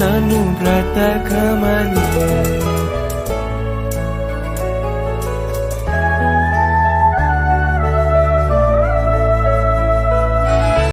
నన్ను బ్రతకమని